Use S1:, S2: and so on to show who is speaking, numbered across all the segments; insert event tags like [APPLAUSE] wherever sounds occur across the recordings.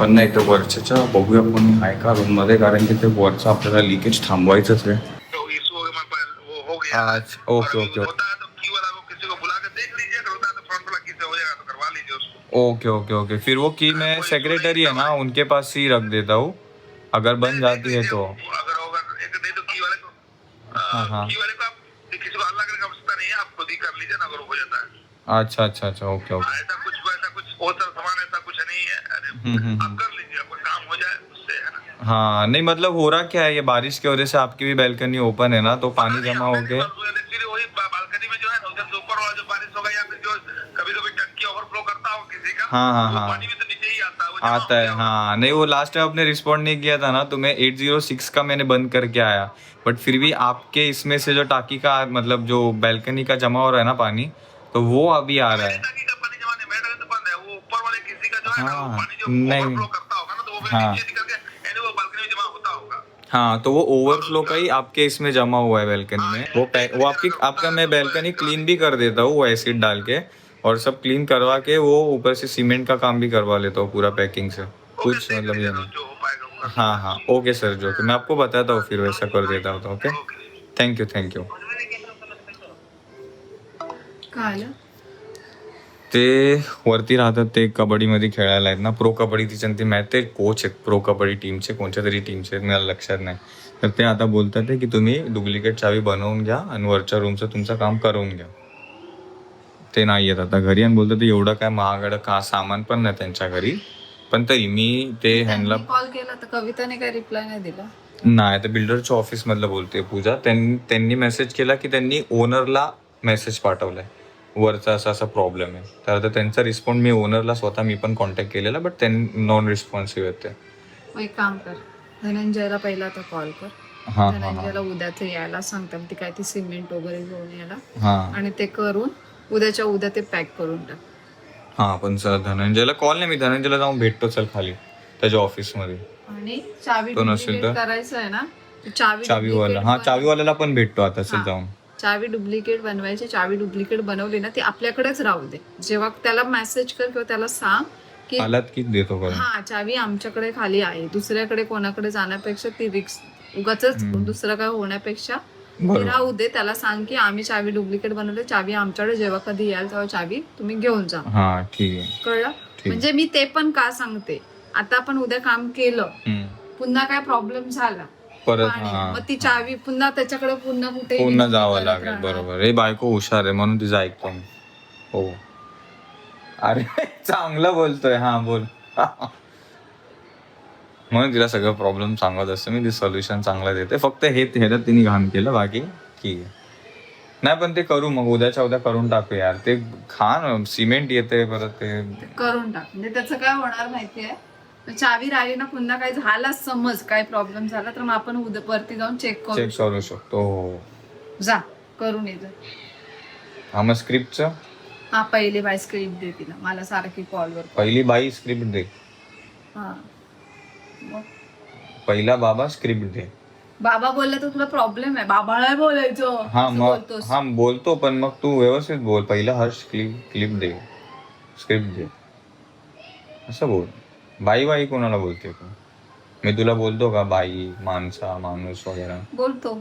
S1: पण नाही तर वरच्याच्या बघूया कोणी आहे का रूम मध्ये कारण की ते वरचं आपल्याला लिकेज थांबवायचंच आहे आज okay okay okay. Okay okay फिर वो की मैं सेक्रेटरी है ना उनके पास ही रख देता हूँ। अगर बन जाती है तो। हाँ हाँ। अच्छा अच्छा अच्छा ओके ओके।
S2: आप कर लीजिए कोई काम हो जाए उससे है ना?
S1: हाँ नहीं मतलब हो रहा क्या है ये बारिश की वजह से आपकी भी बैल्कनी ओपन है ना तो पानी जमा हो गया।
S2: वही बालकनी में जो है उधर से ऊपर वाला जो बारिश होगा या फिर जो कभी कभी टंकी ओवरफ्लो करता हो किसी का
S1: हाँ, हाँ, हाँ।
S2: पानी भी तो नीचे ही आता है
S1: आता है
S2: हाँ
S1: नहीं वो लास्ट टाइम आपने रिस्पॉन्ड नहीं किया था ना तो मैं 806 का मैंने बंद करके आया बट फिर भी आपके इसमें से जो टाकी का मतलब जो बैल्कनी का जमा हो रहा है ना पानी तो वो अभी आ रहा है।
S2: है हाँ,
S1: नहीं।
S2: ओवरफ्लो करता होगा ना तो वो
S1: हाँ।
S2: नीचे निकल के यानी वो बालकनी में जमा होता होगा।
S1: हाँ तो वो ओवरफ्लो का ही आपके इसमें जमा हुआ है बैल्कनी में। वो वो आपकी आपका मैं बैल्कनी क्लीन भी कर देता हूँ वो एसिड डाल के और सब क्लीन करवा के वो ऊपर से सीमेंट का काम भी करवा लेता हूँ पूरा पैकिंग से। कुछ मतलब ये नहीं।
S2: हो
S1: हाँ हाँ ओके सर जो कि मैं आपको बताता हूँ फिर वैसा कर देता हूँ ओके थँक्यू थँक्यू
S3: काय आलं
S1: ते वरती राहतात ते कबड्डीमध्ये खेळायला आहेत ना. प्रो कबड्डी तिच्या ते मॅच ते कोच आहेत. प्रो कबड्डी टीमचे कोणत्या तरी टीमचे आहेत मला लक्षात नाही. तर ते आता बोलतात आहे की तुम्ही डुप्लिकेट चावी बनवून घ्या आणि वरच्या रूमचं तुमचं काम करून घ्या. ते नाही येत आता घरी आणि बोलतात एवढं काय महागडं का सामान पण नाही त्यांच्या घरी. पण तरी मी ते ह्यांना
S3: कॉल केला तर कविताने काय रिप्लाय नाही दिला?
S1: नाही तर बिल्डरच्या ऑफिस मधलं बोलते पूजा. त्यांनी त्यांनी मेसेज केला की त्यांनी ओनरला मेसेज पाठवलाय. वरचा असा असा प्रॉब्लेम आहे. तर आता त्यांचा रिस्पॉन्ड मी ओनरला स्वतः मी पण कॉन्टॅक्ट केलेला बट त्यांनी नॉन रिस्पॉन्सिव्ह आहेत ते.
S3: मग एक काम कर. धनंजयला पहिला आता कॉल कर.
S1: हां हां हां.
S3: धनंजयला उद्याच यायला सांगतात ती काय ती सिमेंट वगैरे घेऊन यायला.
S1: हां.
S3: आणि ते करून उद्याच्या उद्या ते पॅक करून टाक.
S1: हां पण सर धनंजयला कॉल नाही मी धनंजयला जाऊन भेटतो चल खाली त्याच्या ऑफिसमध्ये
S3: आणि चावी
S1: तो नसेल
S3: duplicate
S1: तर?
S3: करायचं आहे ना तर चावी
S1: चावीवाला.
S3: duplicate
S1: हां
S3: बन-
S1: चावीवाल्याला पण भेटतो आता चल
S3: हां.
S1: जाऊन.
S3: चावी डुप्लिकेट बनवायची चावी डुप्लिकेट बनवली ना ती आपल्याकडेच राहू दे. जेव्हा त्याला मेसेज कर किंवा त्याला सांग की
S1: आलात की देतो
S3: हा चावी आमच्याकडे खाली आहे. दुसऱ्याकडे कोणाकडे जाण्यापेक्षा ती रिक्स उगाच. दुसरं काय होण्यापेक्षा ती राहू दे. त्याला सांग की आम्ही चावी डुप्लिकेट बनवली चावी आमच्याकडे जेव्हा कधी याल तेव्हा चावी तुम्ही घेऊन जा.
S1: हां ठीक आहे.
S3: कळलं? म्हणजे मी ते पण का सांगते? आता आपण उद्या काम केलं. पुन्हा काय प्रॉब्लेम झाला?
S1: परत
S3: पाणी,
S1: हां.
S3: मग ती चावी पुन्हा त्याच्याकडे पुन्हा कुठे
S1: पुन्हा जावं लागेल बरोबर. हे बायको हुशार आहे म्हणून तिचं ऐकतो मी. हो. अरे [LAUGHS] चांगलं बोलतोय. हा बोल. [LAUGHS] म्हणून तिला सगळं प्रॉब्लेम सांगत असतं मी. ती सोल्युशन चांगलं देते. फक्त हे ह्याच्यात तिने घाण केलं. बाकी ठीक आहे. नाही पण ते करू मग. उद्याच्या उद्या करून टाकू यार. ते खान सिमेंट येते परत ते
S3: करून टाक. म्हणजे त्याचं काय होणार माहितीये? चावी राहिली ना पुन्हा काय झाला समज काय प्रॉब्लेम झाला तर मग आपण उद्या वरती जाऊन चेक करू.
S1: चेक करू शकतो हो
S3: जा करून ये जा.
S1: हा मग स्क्रिप्टचं
S3: हा पहिली बाय स्क्रिप्ट दे तिला. मला सारखी कॉलवर
S1: पहिली बाई स्क्रिप्ट दे.
S3: हा. मग?
S1: पहिला बाबा स्क्रिप्ट दे.
S3: बाबा बोलला तर तुला प्रॉब्लेम आहे. बाबाला बोलायचं.
S1: हा
S3: असं
S1: मग
S3: बोलतोस.
S1: हा बोलतो पण मग तू व्यवस्थित बोल. पहिला हर्ष क्लिप क्लिप दे. स्क्रिप्ट दे. असं बोल. बाई बाई कोणाला बोलते तू? मी तुला बोलतो का बाई माणसा माणूस वगैरे?
S3: बोलतो.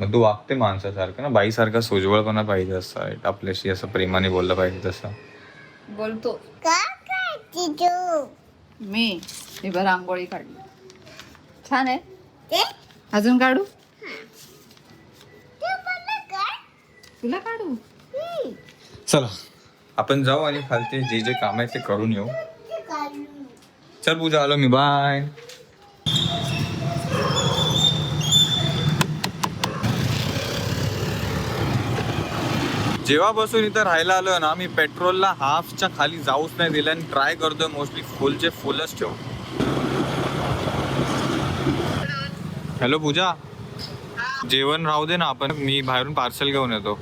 S1: मग तू वागते माणसासारखं ना? बाईसारखा सोजवळपणा पाहिजे असं आपल्याशी असं प्रेमाने बोललं पाहिजे तसं.
S3: बोलतो. मी बरं रांगोळी काढली. छान आहे? अजून काढू? तुला काढू?
S1: चला आपण जाऊ आणि खालते जे जे काम आहे ते करून येऊ. चल पूजा आलो मी. बाय जेव्हापासून इथं राहायला आलोय ना मी पेट्रोलला हाफच्या खाली जाऊच नाही दिलं आणि ट्राय करतोय मोस्टली फुलचे फुलच ठेव हॅलो पूजा. जेवण राहू दे ना आपण. मी बाहेरून पार्सल घेऊन येतो.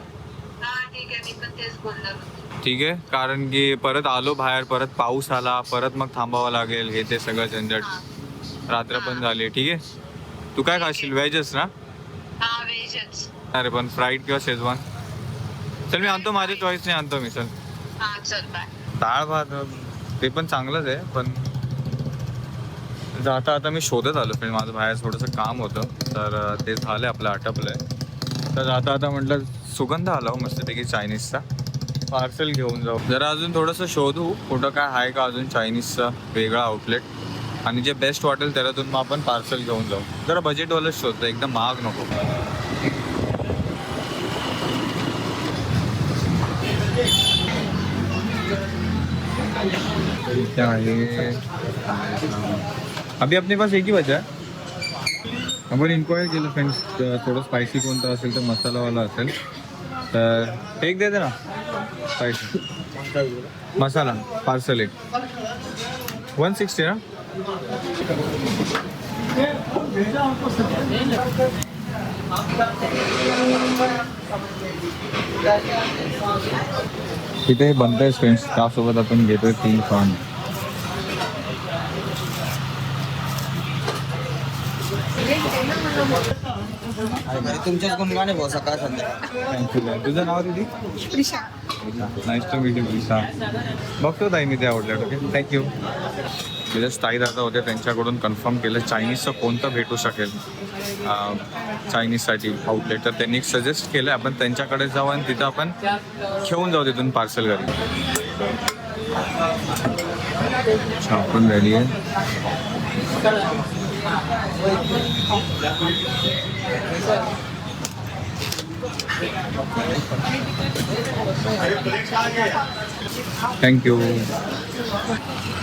S1: ठीक आहे. कारण की परत आलो बाहेर परत पाऊस आला परत मग थांबावं लागेल हे ते सगळं झंझट. रात्र पण झाली ठीक आहे. तू काय खाशील? व्हेजच ना? अरे पण फ्राईड किंवा शेजवान? चल मी आणतो माझ्या चॉईसने आणतो मी चल. डाळ भात ते पण चांगलंच आहे पण तर आता आता मी शोधत आलो फ्रेंड माझं बाहेर थोडंसं काम होतं तर ते झालं आपलं आटपलं आहे तर आता आता म्हटलं सुगंध आला हो मस्तपैकी चायनीजचा. पार्सल घेऊन जाऊ. जरा अजून थोडंसं शोधू कुठं काय आहे का अजून चायनीजचा वेगळा आउटलेट आणि जे बेस्ट वाटेल त्याच्यातून मग आपण पार्सल घेऊन जाऊ. जरा बजेटवालंच शोधतो एकदम महाग नको. अभी अपने पास एक ही बचा है? आपण इन्क्वायर केलं फ्रेंड्स थोडं स्पायसी कोणतं असेल तर मसालावाला असेल. तर एक दे दे ना. स्पायसी मसाला पार्सल एक. वन सिक्स्टी ना तिथे हे बनतंय फ्रेंड्स त्यासोबत आपण घेतोय तीन फॉर्म
S4: तुमच्याच गुणगान आहे भाऊ सकाळ संध्याकाळ
S1: थँक्यू तुझं नाव दिदी? Nice to meet you Prisha. बघतो ताई मी ते आवडलं ओके थँक्यू जस्ट ताई दादा होते त्यांच्याकडून कन्फर्म केलं चायनीजचं कोणतं भेटू शकेल? चायनीजसाठी आउटलेट तर त्यांनी सजेस्ट केलं आपण त्यांच्याकडे जाऊ आणि तिथं आपण घेऊन जाऊ तिथून पार्सल घरी. आपण रेडी आहे. थँक्यू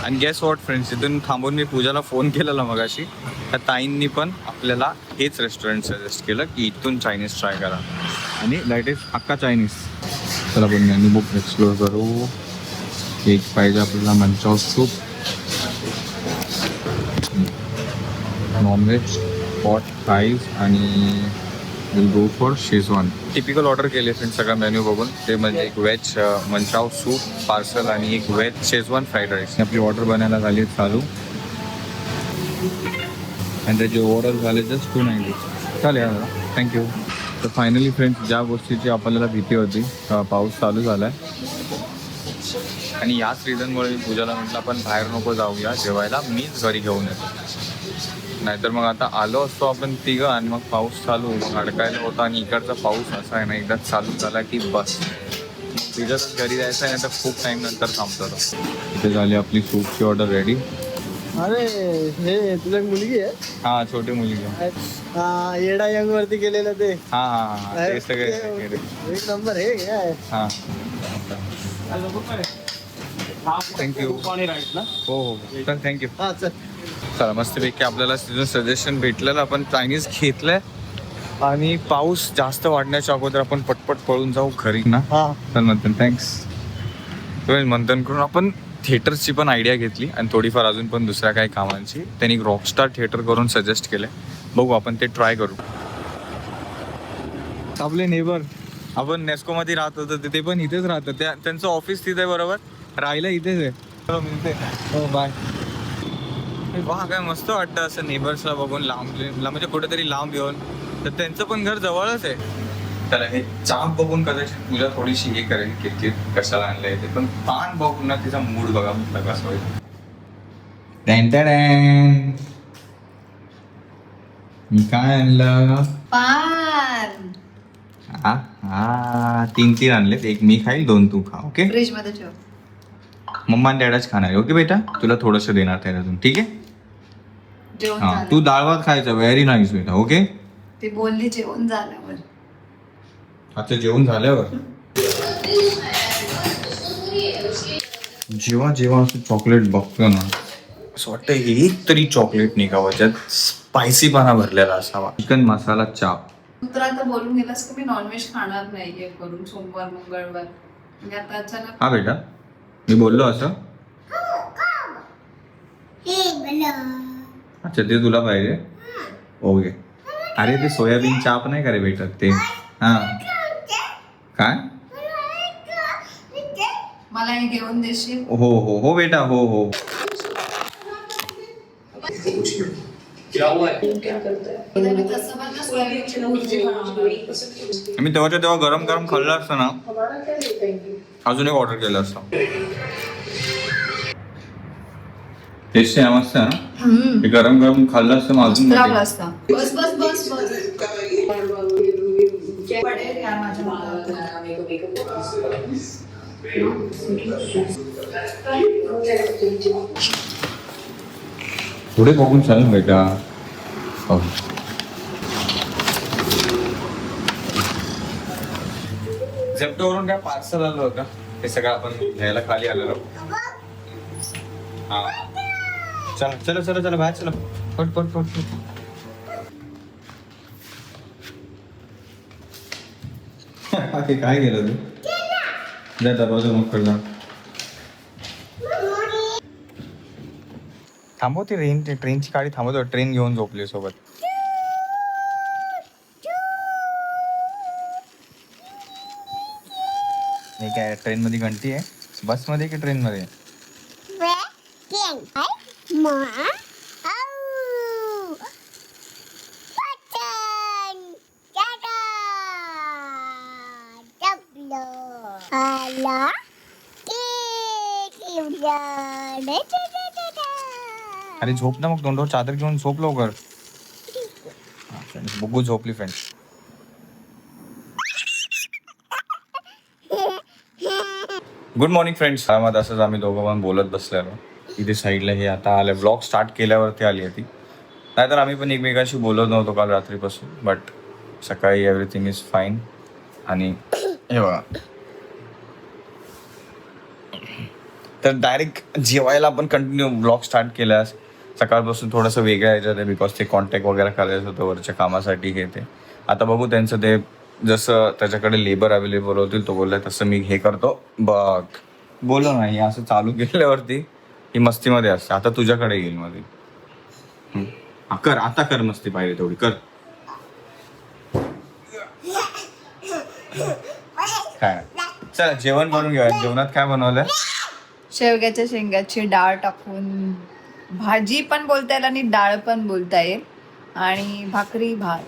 S1: आणि गॅस वॉट फ्रेंड्स इथून थांबून मी पूजाला फोन केलेला मगाशी. त्या ताईंनी पण आपल्याला हेच रेस्टॉरंट सजेस्ट केलं की इथून चायनीज ट्राय करा. आणि दॅट इज अक्का चायनीज चला पण मेन्यू बुक एक्सप्लोर करू. एक पाहिजे आपल्याला manchow soup non veg pot fries आणि will go for Schezwan typical order केले फ्रेंड सगळा मेन्यू बघून. ते म्हणजे एक व्हेज मंचाव सूप पार्सल आणि एक व्हेज शेजवान फ्राईड राईस आपली ऑर्डर बनायला झाली चालू. आणि त्याचे ओव्हरऑल झाले जस्ट टू नाईन्टी चालेल थँक्यू तर फायनली फ्रेंड्स ज्या गोष्टीची आपल्याला भीती होती पाऊस चालू झाला आहे आणि याच रिझनमुळे पूजाला म्हटलं आपण बाहेर नको जाऊया जेवायला मीच घरी घेऊन येतो. नाहीतर मग आता आलो असतो आपण तिघं आणि मग पाऊस चालू मग अडकायला होता आणि इकडचा पाऊस असा आहे ना एकदा चालू झाला की बस. तिघंच घरी जायचं आहे नाही तर खूप टाइम नंतर थांबतो. इथे झाली आपली सूपची ऑर्डर रेडी
S4: अरे हे तुला एक मुलगी आहे?
S1: हा छोटी मुलगी
S4: हा येडा यंग वरती केलेलं ते.
S1: हा हा हा ते सगळे
S4: एक नंबर हे काय
S1: हा. थँक्यू हो हो. तर थँक्यू
S4: हा चल.
S1: चला मस्तपैकी आपल्याला तिथून सजेशन भेटलेलं आपण चायनीज घेतलंय. आणि पाऊस जास्त वाढण्याच्या अगोदर आपण पटपट पळून जाऊ घरी ना.
S4: हा.
S1: तर मंथन थँक्स मंथन करून आपण थिएटर्सची पण आयडिया घेतली. आणि थोडीफार अजून पण दुसऱ्या काही कामांची. त्यांनी रॉकस्टार थिएटर करून सजेस्ट केलंय. बघू आपण ते ट्राय करू. आपले नेबर आपण नेस्को मध्ये राहत होतो ते पण इथेच राहतात. त्या त्यांचं ऑफिस तिथे बरोबर? राहायला इथेच आहे मिळते हो बाय वा काय मस्त वाटतं असं नेबर्सला बघून लांब ला- म्हणजे कुठेतरी लांब येऊन. तर त्यांचं पण घर जवळच आहे. तर हे चाप बघून कदाचित पूजा थोडीशी हे करेल की ते कशाला आणलंय ते. पण पान बघून ना तिचा मूड बघा म्हटलं कसं होईल. मी काय आणलं?
S3: पान.
S1: हा हा तीन तीन आणलेत. एक मी खाईल दोन तू खा ओके
S3: फ्रीजमध्ये ठेव.
S1: मम्मा आणि डॅडाच खाणार ओके बेटा? तुला थोडंसं देणार त्याच्यातून ठीक आहे?
S3: जेवण
S1: हा.
S3: झालं.
S1: तू डाळ भात खायचा. व्हेरी नाईस बेटा. ओके?
S3: ती बोलली जेवण झाल्यावर.
S1: आता जेवण झाल्यावर? जेव्हा जेव्हा असं चॉकलेट बघतो ना असं वाटतं एक तरी चॉकलेट निघावं ज्यात स्पायसीपणा भरलेला असावा. चिकन मसाला चाप
S3: तू तर आता बोलून गेलास की मी नॉनव्हेज खाणार नाहीये करून सोमवार मंगळवार. म्हणजे आता अचानक
S1: हा बेटा. मी बोललो असं? अच्छा ते तुला पाहिजे? ओके. अरे ते सोयाबीन चाप नाही का रे भेटत ते? हा. काय?
S3: मला हे घेऊन देशील?
S1: हो हो हो बेटा हो हो.
S3: मी
S1: तेव्हाच्या तेव्हा गरम गरम खाल्लं असतं ना. अजून एक ऑर्डर केलं असतं. टेस्टी आहे मस्त ना? ते गरम गरम खाल्लं असतं अजून
S3: बस बस बस बस.
S1: पुढे बघून चालेल बेटा झेप्टोवरून काय पार्सल आलं होतं? ते सगळं आपण घ्यायला खाली आलेलो हा. चला चला चला चला बाहेर चला. पट पट पट पट. काय गेलं तू? जा दरवाजा मग करणार थांबवते ट्रेन ट्रेनची गाडी थांबवतो ट्रेन घेऊन झोपली सोबत. हे काय ट्रेन मध्ये घंटी आहे? बसमध्ये की ट्रेन मध्ये अरे झोप ना मग दोंडोर चादर घेऊन झोप लवकर. [LAUGHS] बुगू झोपली फ्रेंड्स गुड मॉर्निंग फ्रेंड्स मग असंच आम्ही दोघं पण बोलत बसलेलो. इथे साईडला हे आता आलं. ब्लॉग स्टार्ट केल्यावरती आली होती नाहीतर आम्ही पण एकमेकांशी बोलत नव्हतो काल रात्रीपासून बट सकाळी एव्हरीथिंग इज फाईन आणि हे बघा. तर डायरेक्ट जेवायला आपण कंटिन्यू ब्लॉग स्टार्ट केल्यास सकाळपासून थोडंसं वेगळं यायचं ते बिकॉज ते कॉन्टॅक्ट वगैरे करायचं होतं वरच्या कामासाठी हे ते. आता बघू त्यांचं ते जसं त्याच्याकडे लेबर अवेलेबल होतील तो बोलला तसं मी हे करतो बघ. बोलो नाही असं चालू केल्यावरती ही मस्तीमध्ये असते. आता तुझ्याकडे येईल मध्ये. हम्म. हा, कर आता कर मस्ती पाहिजे तेवढी कर. काय? चल जेवण बनवून घेऊया जेवणात काय बनवलंय?
S3: शेवग्याच्या शेंगाची डाळ टाकून. भाजी पण बोलता येईल आणि डाळ पण बोलता येईल. आणि भाकरी भात.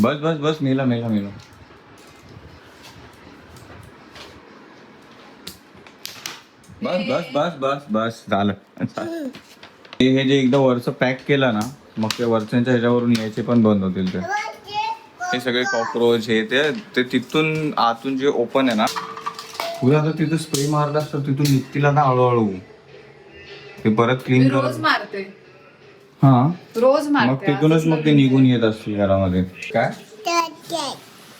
S1: बस बस बस मेला मेला मेला. बस बस बस बस बस झालं. हे हे जे एकदा वरचं पॅक केलं ना मग ते वरच्यांच्या ह्याच्यावरून यायचे पण बंद होतील ते. हे सगळे कॉक्रोच हे ते ते तिथून आतून जे ओपन आहे ना तुला आता तिथं स्प्रे मारला तर तिथून निघतील ना हळूहळू. ते परत क्लीन
S3: रोज
S1: कर
S3: मारते.
S1: हा.
S3: रोज
S1: मग
S3: मारते
S1: तिथूनच मग ते निघून येत असतील घरामध्ये. काय?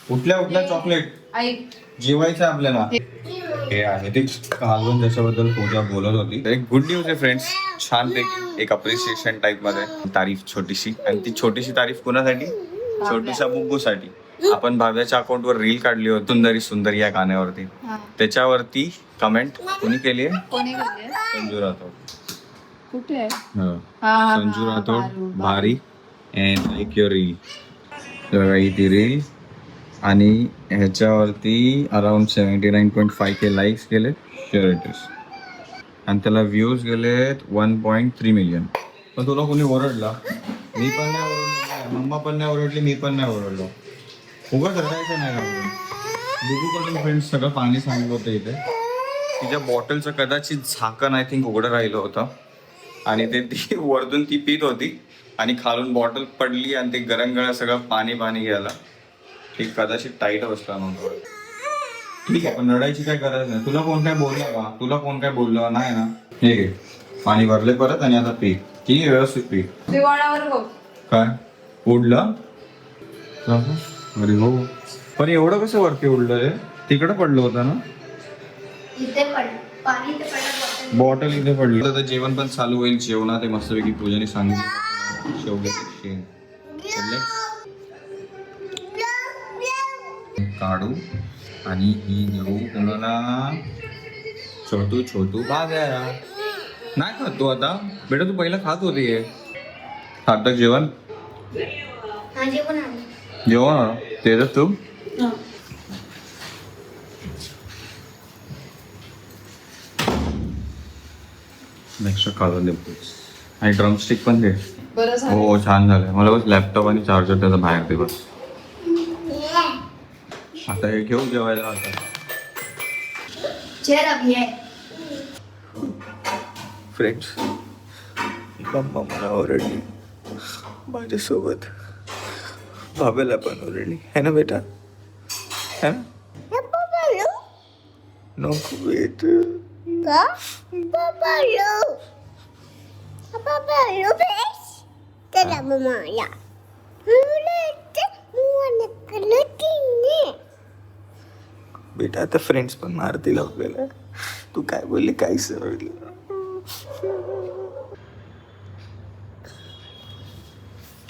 S1: कुठल्या कुठल्या चॉकलेट
S3: ऐक
S1: जेवायचं आहे आपल्याला? हे. आहे ते. घालून त्याच्याबद्दल पूजा बोलत होती. एक गुड न्यूज आहे फ्रेंड्स छान पैकी एक अप्रिशिएशन टाइपमध्ये. तारीफ छोटीशी. आणि ती छोटीशी तारीफ कुणासाठी? छोटूशा बुब्बूसाठी. आपण भाव्याच्या अकाउंटवर रील काढली होती. सुंदरी सुंदरी या गाण्यावरती.
S3: हा.
S1: त्याच्यावरती कमेंट कोणी केली आहे?
S3: कोणी
S1: संजू राठोड.
S3: कुठे आहे?
S1: हो. संजू राठोड
S3: भारू,
S1: अँड लाईक युअर रील बघा ही ती रील आणि ह्याच्यावरती around seventy nine point five K likes गेले इज आणि त्याला व्ह्यूज गेलेत वन पॉईंट थ्री मिलियन पण तुला कोणी ओरडला? मी पण नाही ओरडलो. मम्मा पण नाही ओरडली मी पण नाही ओरडलो. उगाच रडायचं नाही दुगूकडून फ्रेंड्स सगळं पाणी सांगत होतं इथे. तिच्या बॉटलचं कदाचित झाकण आय थिंक उघडं राहिलं होतं. आणि ते ती [LAUGHS] वरतून ती पित होती आणि खालून बॉटल पडली आणि ते गरम गळा सगळं पाणी पाणी गेला. ते कदाचित टाईट बसला नव्हतं. ठीक आहे पण रडायची काय गरज नाही. तुला कोण काय बोललं का तुला कोण काय बोललं? नाही ना? हे घे. पाणी भरले परत आणि आता पी. ठीक आहे व्यवस्थित पी.
S3: दिवाणावर बघ
S1: काय? उडलं? अरे हो. पण एवढं कसं वरती उडलं रे? तिकडं पडलं होतं ना? बॉटल इथे पडली. आता जेवण पण चालू होईल. जेवणात ते मस्तपैकी पूजाने सांगितलं. शेवग्याची काढू. आणि ही देऊ कोणाला छोटू छोटू बाजारा नाही खात तू आता. बेटा तू पहिला खात होती. हे आता जेवण?
S5: हा जेवण
S1: जेवण? तेच तू. नेक्स्ट काढून आणि ड्रमस्टिक पण दे.
S3: बरं झालं.
S1: हो छान झालं मला बस लॅपटॉप आणि चार्जर त्याचा बाहेर दे बस. आता हे घेऊ जेवायला आता.
S5: है
S1: फ्रेंड्स मम्मा मला ओरडली माझ्यासोबत बाबाला पण ओरडली है ना बेटा? है ना? नको बेट. बेटा आता फ्रेंड्स पण मारतील आपल्याला. तू काय बोलली? काय समजलं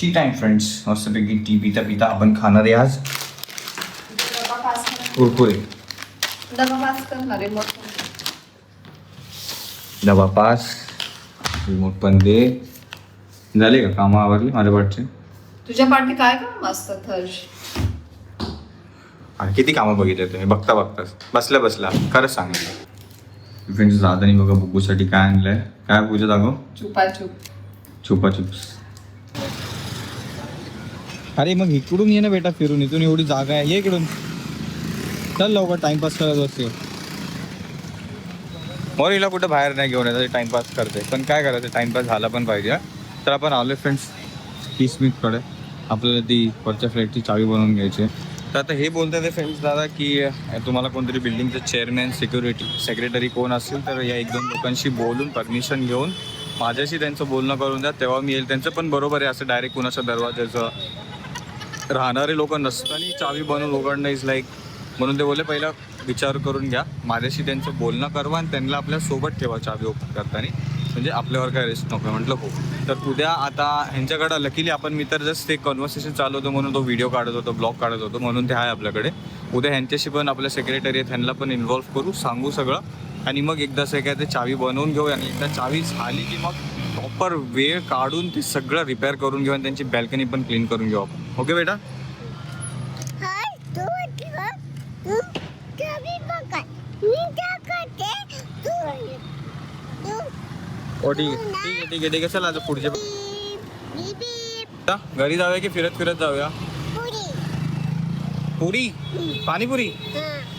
S1: टी टाइम फ्रेंड्स मस्तपैकी टी पिता पिता आपण खाणार आहे आज. कुरकुरे.
S3: डबा पास करणार आहे
S1: डबा पास. रिमोट पण दे. झाले का कामं आवरली माझ्या पाठचे?
S3: तुझ्या पाठी काय काम असतं हर्ष
S1: आणि किती कामं बघितले तुम्ही? बघता बघताच बसल्या बसला खरंच सांगितलं फ्रेंड्स दादानी बघा बुकूसाठी काय आणलंय. काय पूजा दाखव
S3: चुपाचुप
S1: छुपा चिप्स अरे मग इकडून ये ना बेटा फिरून. इथून एवढी जागा आहे. ये इकडून. चल लवकर. टाइमपास करत बसते. मग हिला कुठं बाहेर नाही घेऊन येतात टाइमपास करते. पण काय करायचं टाइमपास झाला पण पाहिजे तर आपण आलो फ्रेंड्स टी स्मिथकडे आपल्याला ती वरच्या फ्लॅटची चावी बनवून घ्यायची. तर आता हे बोलतात ते फ्रेंड्स दादा की तुम्हाला कोणतरी बिल्डिंगचं चेअरमॅन सिक्युरिटी सेक्रेटरी कोण असेल तर या एक दोन लोकांशी बोलून परमिशन घेऊन माझ्याशी त्यांचं बोलणं करून द्या. तेव्हा मी येईल. त्यांचं पण बरोबर आहे असं डायरेक्ट कुणाच्या दरवाजाचं राहणारे लोक नसताना चावी बनवून उघडणं इज लाईक म्हणून ते बोलले पहिला विचार करून घ्या. माझ्याशी त्यांचं बोलणं करवा आणि त्यांना आपल्यासोबत ठेवा चावी ओपन करताना. म्हणजे आपल्यावर काय रिस्क नको. म्हटलं हो. तर उद्या आता ह्यांच्याकडं लकीली आपण मी तर जस्ट ते कन्व्हर्सेशन चालू होतो म्हणून तो व्हिडिओ काढत होतो ब्लॉग काढत होतो म्हणून ते आहे आपल्याकडे. उद्या ह्यांच्याशी पण आपल्या सेक्रेटरी आहेत ह्यांना पण इन्व्हॉल्व करू सांगू सगळं. आणि मग एकदा असं काय ते चावी बनवून घेऊ आणि एकदा चावी झाली की मग प्रॉपर वेळ काढून ते सगळं रिपेअर करून घेऊ आणि त्यांची बॅल्कनी पण क्लीन करून घेऊ आपण. ओके बेटा? ओ ठीक आहे. ठीक आहे ठीक आहे. ठीक आहे चला आता पुढचे घरी जाऊया की फिरत फिरत जाऊया? पुरी? पाणीपुरी?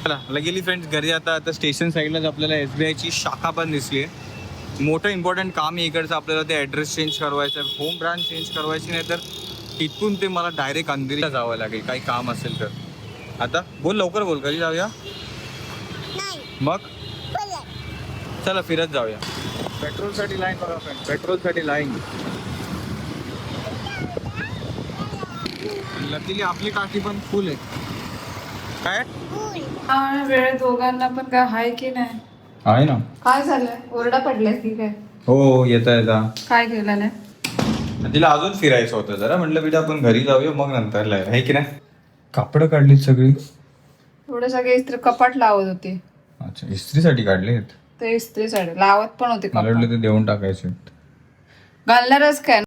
S1: चला लगेली फ्रेंड्स घरी आता आता स्टेशन साईडलाच आपल्याला एस बी आयची शाखा पण दिसली आहे मोठं इम्पॉर्टंट काम आहे इकडचं आपल्याला ते ॲड्रेस चेंज करवायचं आहे. होम ब्रांच चेंज करायची नाही तर तिथून ते मला डायरेक्ट अंधेरीला जावं लागेल. काही काम असेल तर. आता बोल लवकर बोल घरी जाऊया? मग? चला फिरत जाऊया. पेट्रोलसाठी लाईन बघा फ्रेंड पेट्रोलसाठी लाईन. लकीली आपली टाकी पण फुल आहे. काय?
S3: आणि वेळ दोघांना पण काय हाय की नाही?
S1: आहे ना.
S3: काय झालंय? ओरडा पडलाय की काय?
S1: हो येता येता
S3: काय केलं नाही
S1: तिला अजून फिरायचं होतं जरा. म्हटलं बेटा आपण घरी जाऊया मग नंतर लाय. आहे की नाही? कापडं काढलीत सगळी?
S3: थोडं सगळे इस्त्री कपाट लावत होते.
S1: अच्छा इस्त्रीसाठी काढलीत?
S3: ते इस्त्रीसाठी लावत पण होते
S1: मला
S3: कपाट.
S1: वाटलं ते देऊन टाकायचे.
S3: घालणारच काय?